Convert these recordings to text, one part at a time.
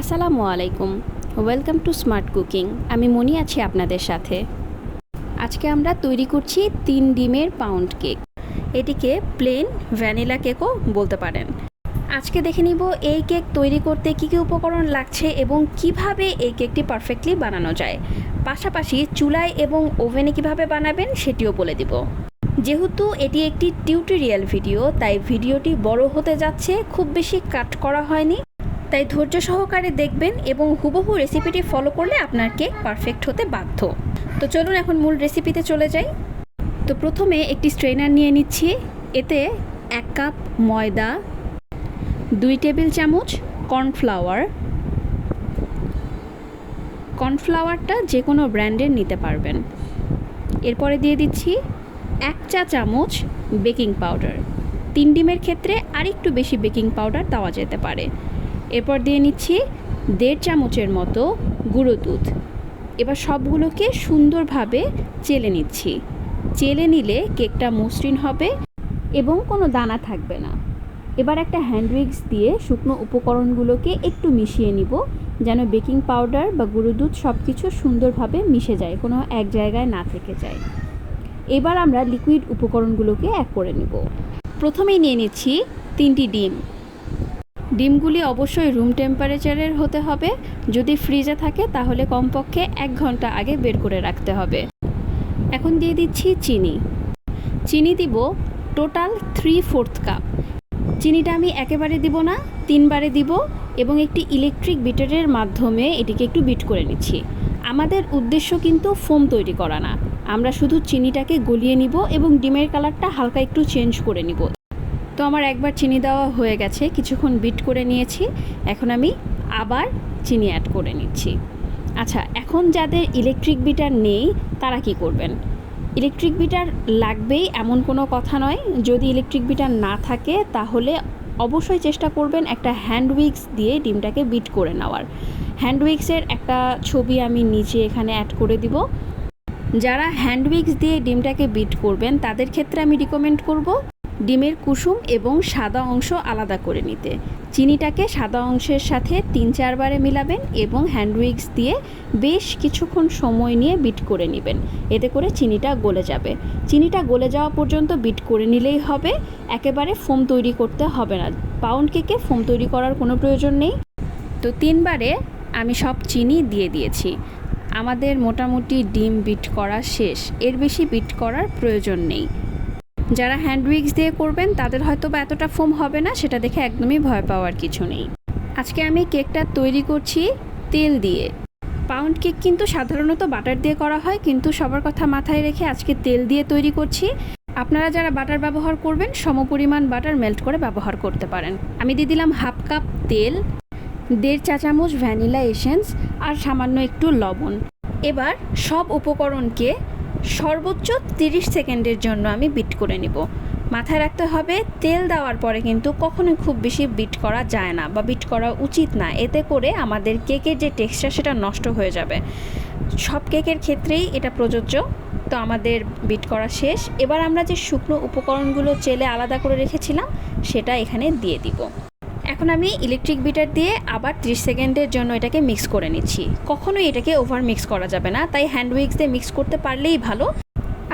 আসসালামু আলাইকুম। Welcome to smart cooking আমি মনি আছি আপনাদের সাথে। আজকে আমরা তৈরি করছি তিন ডিমের পাউন্ড কেক এটিকে প্লেন ভ্যানিলা কেকও বলতে পারেন। আজকে দেখে নিব এই কেক তৈরি করতে কী কী উপকরণ লাগছে এবং কীভাবে এই কেকটি পারফেক্টলি বানানো যায়। পাশাপাশি চুলায় এবং ওভেনে কীভাবে বানাবেন সেটিও বলে দিব। যেহেতু এটি একটি টিউটোরিয়াল ভিডিও তাই ভিডিওটি বড় হতে যাচ্ছে, খুব বেশি কাট করা হয়নি। তাই ধৈর্য সহকারে দেখবেন এবং হুবহু রেসিপিটি ফলো করলে আপনার কেক পারফেক্ট হতে বাধ্য। তো চলুন এখন মূল রেসিপিতে চলে যাই। তো প্রথমে একটি স্ট্রেনার নিয়ে নিচ্ছি। এতে এক কাপ ময়দা, দুই টেবিল চামচ কর্নফ্লাওয়ার কর্নফ্লাওয়ারটা যে কোনো ব্র্যান্ডের নিতে পারবেন। এরপরে দিয়ে দিচ্ছি এক চা চামচ বেকিং পাউডার তিন ডিমের ক্ষেত্রে আরেকটু বেশি বেকিং পাউডার দেওয়া যেতে পারে। এরপর দিয়ে নিচ্ছি দেড় চামচের মতো গুঁড়ো দুধ। এবার সবগুলোকে সুন্দরভাবে চেলে নিচ্ছি। চেলে নিলে কেকটা মসৃণ হবে এবং কোনো দানা থাকবে না। এবার একটা হ্যান্ড উইক্স দিয়ে শুকনো উপকরণগুলোকে একটু মিশিয়ে নিব, যেন বেকিং পাউডার বা গুঁড়ো দুধ সব কিছু সুন্দরভাবে মিশে যায়, কোনো এক জায়গায় না থেকে যায়। এবার আমরা লিকুইড উপকরণগুলোকে এক করে নেব। প্রথমেই নিয়ে নিচ্ছি তিনটি ডিম। ডিমগুলি অবশ্যই রুম টেম্পারেচারের হতে হবে। যদি ফ্রিজে থাকে, তাহলে কমপক্ষে এক ঘণ্টা আগে বের করে রাখতে হবে। এখন দিয়ে দিচ্ছি চিনি। চিনি দিব টোটাল থ্রি ফোর্থ কাপ চিনিটা আমি একেবারে দিব না, তিনবারে দিব এবং একটি ইলেকট্রিক বিটারের মাধ্যমে এটিকে একটু বিট করে নিচ্ছি। আমাদের উদ্দেশ্য কিন্তু ফোম তৈরি করা না। আমরা শুধু চিনিটাকে গলিয়ে নিব এবং ডিমের কালারটা হালকা একটু চেঞ্জ করে নিব। তো আমার একবার চিনি দেওয়া হয়ে গেছে, কিছুক্ষণ বিট করে নিয়েছি, এখন আমি আবার চিনি অ্যাড করে নিচ্ছি। আচ্ছা এখন যাদের ইলেকট্রিক বিটার নেই, তারা কি করবেন? ইলেকট্রিক বিটার লাগবেই এমন কোনো কথা নয়, যদি ইলেকট্রিক বিটার না থাকে, তাহলে অবশ্যই চেষ্টা করবেন একটা হ্যান্ড উইক্স দিয়ে ডিমটাকে বিট করে নেওয়ার। হ্যান্ড উইক্সের একটা ছবি আমি নিচে এখানে অ্যাড করে দিব। যারা হ্যান্ড উইক্স দিয়ে ডিমটাকে বিট করবেন, তাদের ক্ষেত্রে আমি রিকমেন্ড করব ডিমের কুসুম এবং সাদা অংশ আলাদা করে নিতে। চিনিটাকে সাদা অংশের সাথে তিন চারবারে মিলাবেন এবং হ্যান্ড উইক্স দিয়ে বেশ কিছুক্ষণ সময় নিয়ে বিট করে নেবেন। এতে করে চিনিটা গলে যাবে। চিনিটা গলে যাওয়া পর্যন্ত বিট করে নিলেই হবে। একেবারে ফোম তৈরি করতে হবে না। পাউন্ড কেকে ফোম তৈরি করার কোনো প্রয়োজন নেই। তো তিনবারে আমি সব চিনি দিয়ে দিয়েছি। আমাদের মোটামুটি ডিম বিট করা শেষ। এর বেশি বিট করার প্রয়োজন নেই। যারা হ্যান্ড উইক্স দিয়ে করবেন, তাদের হয়তো বা এতটা ফোম হবে না, সেটা দেখে একদমই ভয় পাওয়ার কিছু নেই। আজকে আমি কেকটা তৈরি করছি তেল দিয়ে। পাউন্ড কেক কিন্তু সাধারণত বাটার দিয়ে করা হয়, কিন্তু সবার কথা মাথায় রেখে আজকে তেল দিয়ে তৈরি করছি। আপনারা যারা বাটার ব্যবহার করবেন, সমপরিমাণ বাটার মেল্ট করে ব্যবহার করতে পারেন। আমি দিয়ে দিলাম হাফ কাপ তেল, দেড় চা চামচ ভ্যানিলা এসেন্স আর সামান্য একটু লবণ। এবার সব উপকরণকে সর্বোচ্চ 30 সেকেন্ডের জন্য আমি বিট করে নিব। মাথায় রাখতে হবে, তেল দেওয়ার পরে কিন্তু কখনোই খুব বেশি বিট করা যায় না বা বিট করা উচিত না। এতে করে আমাদের কেকের যে টেক্সচার সেটা নষ্ট হয়ে যাবে। সব কেকের ক্ষেত্রেই এটা প্রযোজ্য। তো আমাদের বিট করা শেষ। এবার আমরা যে শুকনো উপকরণগুলো চেলে আলাদা করে রেখেছিলাম, সেটা এখানে দিয়ে দিব। এখন আমি ইলেকট্রিক বিটার দিয়ে আবার 30 সেকেন্ডের জন্য এটাকে মিক্স করে নিচ্ছি। কখনোই এটাকে ওভার মিক্স করা যাবে না, তাই হ্যান্ড উইক্স দিয়ে মিক্স করতে পারলেই ভালো।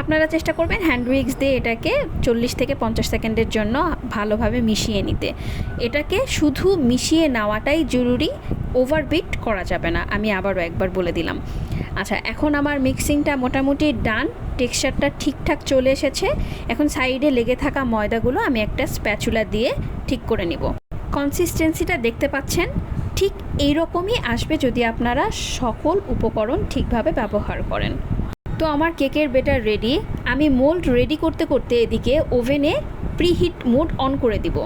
আপনারা চেষ্টা করবেন হ্যান্ড উইক্স দিয়ে এটাকে চল্লিশ থেকে পঞ্চাশ সেকেন্ডের জন্য ভালোভাবে মিশিয়ে নিতে। এটাকে শুধু মিশিয়ে নেওয়াটাই জরুরি ওভারবিট করা যাবে না, আমি আবারও একবার বলে দিলাম। আচ্ছা এখন আমার মিক্সিংটা মোটামুটি ডান টেক্সচারটা ঠিকঠাক চলে এসেছে। এখন সাইডে লেগে থাকা ময়দাগুলো আমি একটা স্প্যাচুলা দিয়ে ঠিক করে নিব। কনসিস্টেন্সিটা দেখতে পাচ্ছেন, ঠিক এই রকমই আসবে যদি আপনারা সকল উপকরণ ঠিকভাবে ব্যবহার করেন। তো আমার কেকের বেটার রেডি, আমি মোল্ড রেডি করতে করতে এদিকে ওভেনে প্রিহিট মোড অন করে দিব।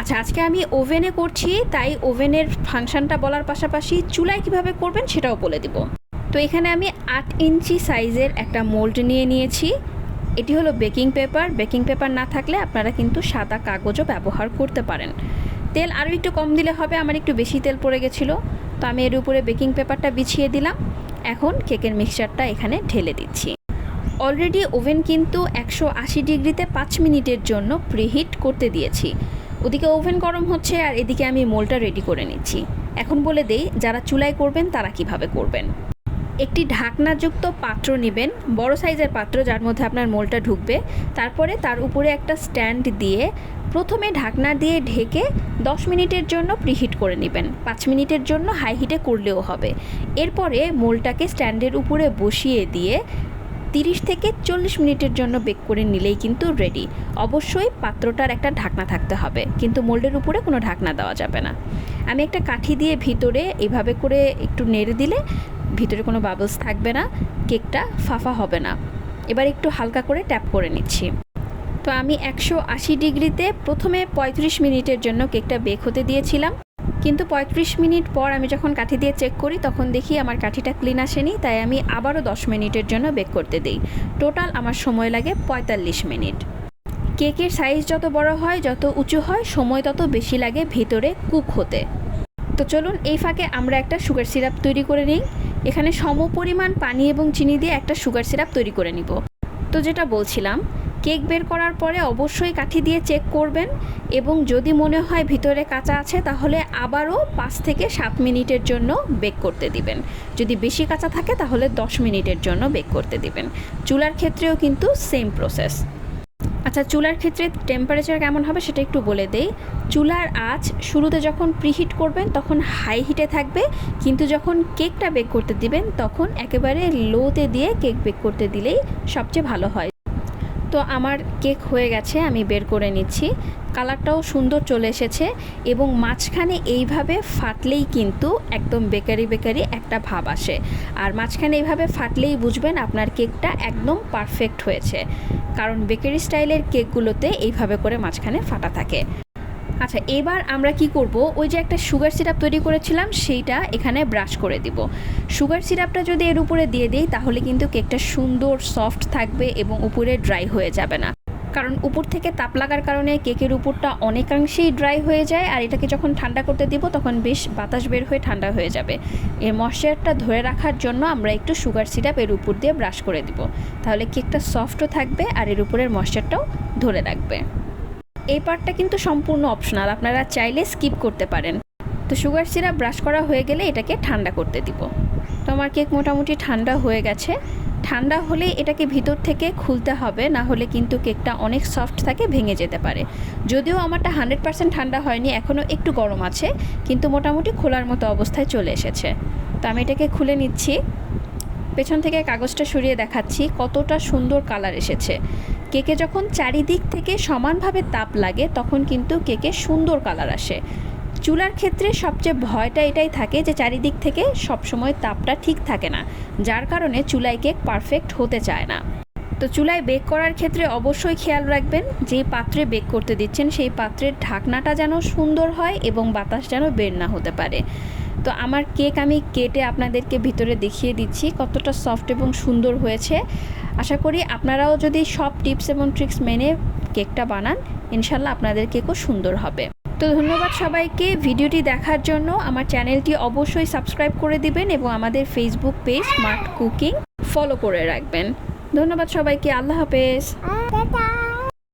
আচ্ছা আজকে আমি ওভেনে করছি, তাই ওভেনের ফাংশনটা বলার পাশাপাশি চুলায় কীভাবে করবেন সেটাও বলে দিব। তো এখানে আমি আট ইঞ্চি সাইজের একটা মোল্ড নিয়ে নিয়েছি। এটি হলো বেকিং পেপার বেকিং পেপার না থাকলে আপনারা কিন্তু সাদা কাগজও ব্যবহার করতে পারেন। তেল আরও একটু কম দিলে হবে, আমার একটু বেশি তেল পড়ে গেছিল। তো আমি এর উপরে বেকিং পেপারটা বিছিয়ে দিলাম। এখন কেকের মিক্সচারটা এখানে ঢেলে দিচ্ছি। অলরেডি ওভেন কিন্তু একশো আশি ডিগ্রিতে পাঁচ মিনিটের জন্য প্রিহিট করতে দিয়েছি। ওদিকে ওভেন গরম হচ্ছে আর এদিকে আমি মোলটা রেডি করে নিচ্ছি। এখন বলে দেই, যারা চুলায় করবেন তারা কীভাবে করবেন? একটি ঢাকনাযুক্ত পাত্র নেবেন, বড় সাইজের পাত্র যার মধ্যে আপনার মোলটা ঢুকবে। তারপরে তার উপরে একটা স্ট্যান্ড দিয়ে প্রথমে ঢাকনা দিয়ে ঢেকে 10 মিনিটের জন্য প্রিহিট করে নেবেন। পাঁচ মিনিটের জন্য হাই হিটে করলেও হবে। এরপরে মোলটাকে স্ট্যান্ডের উপরে বসিয়ে দিয়ে তিরিশ থেকে চল্লিশ মিনিটের জন্য বেক করে নিলেই কিন্তু রেডি। অবশ্যই পাত্রটার একটা ঢাকনা থাকতে হবে, কিন্তু মোল্ডের উপরে কোনো ঢাকনা দেওয়া যাবে না। আমি একটা কাঠি দিয়ে ভিতরে এভাবে করে একটু নেড়ে দিলে ভিতরে কোনো বাবলস থাকবে না, কেকটা ফাফা হবে না। এবার একটু হালকা করে ট্যাপ করে নিচ্ছি। তো আমি একশো আশি ডিগ্রিতে প্রথমে পঁয়ত্রিশ মিনিটের জন্য কেকটা বেক হতে দিয়েছিলাম। কিন্তু পঁয়ত্রিশ মিনিট পর আমি যখন কাঠি দিয়ে চেক করি, তখন দেখি আমার কাঠিটা ক্লিন আসেনি, তাই আমি আবারও দশ মিনিটের জন্য বেক করতে দিই। টোটাল আমার সময় লাগে পঁয়তাল্লিশ মিনিট। কেকের সাইজ যত বড় হয়, যত উঁচু হয়, সময় তত বেশি লাগে ভিতরে কুক হতে। তো চলুন এই ফাঁকে আমরা একটা সুগার সিরাপ তৈরি করে নিই। এখানে সম পরিমাণ পানি এবং চিনি দিয়ে একটা সুগার সিরাপ তৈরি করে নিব। তো যেটা বলছিলাম, কেক বের করার পরে অবশ্যই কাঠি দিয়ে চেক করবেন এবং যদি মনে হয় ভিতরে কাঁচা আছে, তাহলে আবারও পাঁচ থেকে সাত মিনিটের জন্য বেক করতে দিবেন। যদি বেশি কাঁচা থাকে, তাহলে দশ মিনিটের জন্য বেক করতে দিবেন। চুলার ক্ষেত্রেও কিন্তু সেম প্রসেস। আচ্ছা চুলার ক্ষেত্রে টেম্পারেচার কেমন হবে সেটা একটু বলে দেই। চুলার আঁচ শুরুতে যখন প্রিহিট করবেন, তখন হাই হিটে থাকবে। কিন্তু যখন কেকটা বেক করতে দিবেন, তখন একেবারে লোতে দিয়ে কেক বেক করতে দিলেই সবচেয়ে ভালো হয়। তো আমার কেক হয়ে গেছে, আমি বের করে নিচ্ছি। কালারটাও সুন্দর চলে এসেছে এবং মাঝখানে এইভাবে ফাটলেই কিন্তু একদম বেকারি বেকারি একটা ভাব আসে। আর মাঝখানে এইভাবে ফাটলেই বুঝবেন আপনার কেকটা একদম পারফেক্ট হয়েছে। কারণ বেকারি স্টাইলের কেকগুলোতে এইভাবে করে মাঝখানে ফাটা থাকে। আচ্ছা এবার আমরা কি করব? ওই যে একটা সুগার সিরাপ তৈরি করেছিলাম, সেইটা এখানে ব্রাশ করে দিব। সুগার সিরাপটা যদি এর উপরে দিয়ে দিই, তাহলে কিন্তু কেকটা সুন্দর সফট থাকবে এবং উপরে ড্রাই হয়ে যাবে না। কারণ উপর থেকে তাপ লাগার কারণে কেকের উপরটা অনেকাংশেই ড্রাই হয়ে যায় আর এটাকে যখন ঠান্ডা করতে দিব তখন বেশ বাতাস বের হয়ে ঠান্ডা হয়ে যাবে। এর ময়শ্চারটা ধরে রাখার জন্য আমরা একটু সুগার সিরাপ এর উপর দিয়ে ব্রাশ করে দিব। তাহলে কেকটা সফটও থাকবে আর এর উপরের ময়শ্চারটাও ধরে রাখবে। এই পার্টটা কিন্তু সম্পূর্ণ অপশনাল আপনারা চাইলে স্কিপ করতে পারেন। তো সুগার সিরাপ ব্রাশ করা হয়ে গেলে এটাকে ঠান্ডা করতে দিব। তো আমার কেক মোটামুটি ঠান্ডা হয়ে গেছে। ঠান্ডা হলে এটাকে ভিতর থেকে খুলতে হবে, না হলে কিন্তু কেকটা অনেক সফট থাকে, ভেঙে যেতে পারে। যদিও আমারটা হান্ড্রেড পার্সেন্ট ঠান্ডা হয়নি এখনও একটু গরম আছে, কিন্তু মোটামুটি খোলার মতো অবস্থায় চলে এসেছে। তো আমি এটাকে খুলে নিচ্ছি। পেছন থেকে কাগজটা সরিয়ে দেখাচ্ছি, কতটা সুন্দর কালার এসেছে। কেকে যখন চারিদিক থেকে সমানভাবে তাপ লাগে, তখন কিন্তু কেকে সুন্দর কালার আসে। চুলার ক্ষেত্রে সবচেয়ে ভয়টা এটাই থাকে যে চারিদিক থেকে সবসময় তাপটা ঠিক থাকে না, যার কারণে চুলায় কেক পারফেক্ট হতে চায় না। তো চুলায় বেক করার ক্ষেত্রে অবশ্যই খেয়াল রাখবেন, যে পাত্রে বেক করতে দিচ্ছেন সেই পাত্রের ঢাকনাটা যেন সুন্দর হয় এবং বাতাস যেন বের না হতে পারে। তো আমার কেক আমি কেটে আপনাদেরকে ভিতরে দেখিয়ে দিচ্ছি কতটা সফট এবং সুন্দর হয়েছে। আশা করি আপনারাও যদি সব টিপস এবং ট্রিক্স মেনে কেকটা বানান, ইনশাল্লাহ আপনাদের কেকও সুন্দর হবে। তো ধন্যবাদ সবাইকে। ভিডিওটি দেখার জন্য আমার চ্যানেলটি অবশ্যই সাবস্ক্রাইব করে দিবেন এবং আমাদের Facebook page smart cooking follow করে রাখবেন। ধন্যবাদ সবাইকে। আল্লাহ হাফেজ।